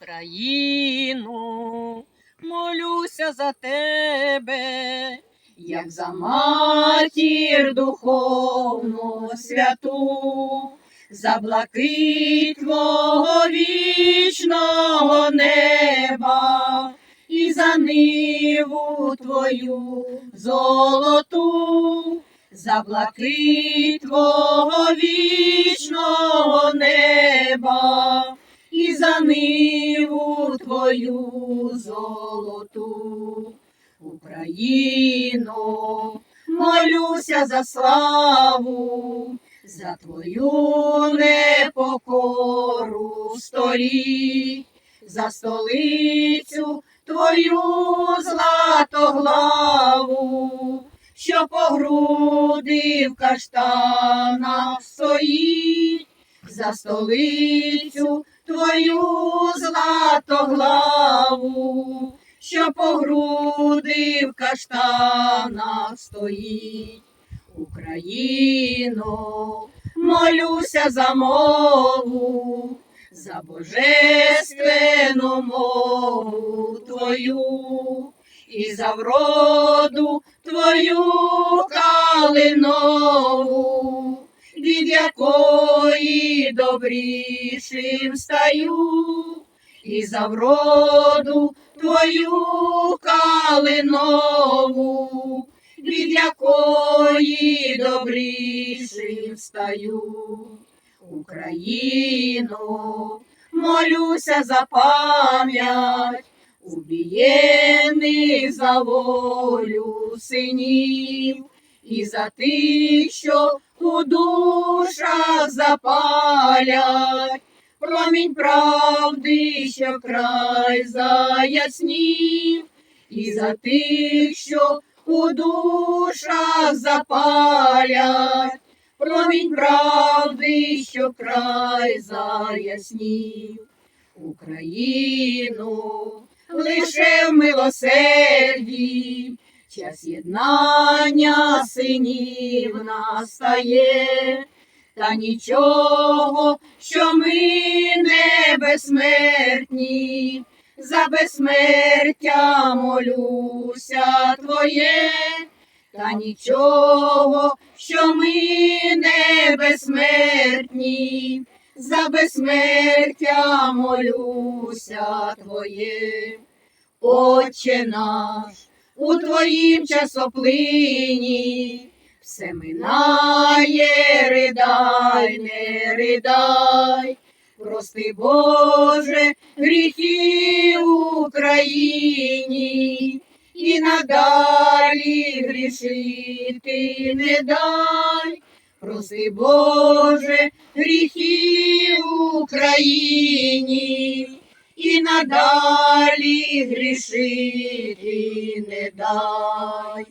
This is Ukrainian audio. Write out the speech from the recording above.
Україну, молюся за тебе, як за матір духовну святу, за блакит твого вічного неба і за ниву твою золоту, за блакит твого вічного золоту. Україно, молюся за славу, за твою непокору століть, за столицю твою златоглаву, що по груди в каштанах стоїть, за столицю твою златоглаву, що по груди в каштанах стоїть. Україно, молюся за мову, за божественну мову твою і за вроду твою добрішим стаю, і за вроду твою калинову, від якої добрішим стаю. Україно, молюся за пам'ять убієних за волю синів, і за тих, що у душах запалять, промінь правди, що край заяснів, і за тих, що у душах запалять, промінь правди, що край заяснів. Україну лише в милосерді, час єднання синів настає, та нічого, що ми не безсмертні, за безсмертя молюся твоє, та нічого, що ми не безсмертні, за безсмертя молюся твоє. Отче наш, у твоїм часоплині. Все минає, ридай, не ридай, прости, Боже, гріхи Україні, і надалі грішити не дай. Прости, Боже, гріхи Україні, і надалі грішити не дай.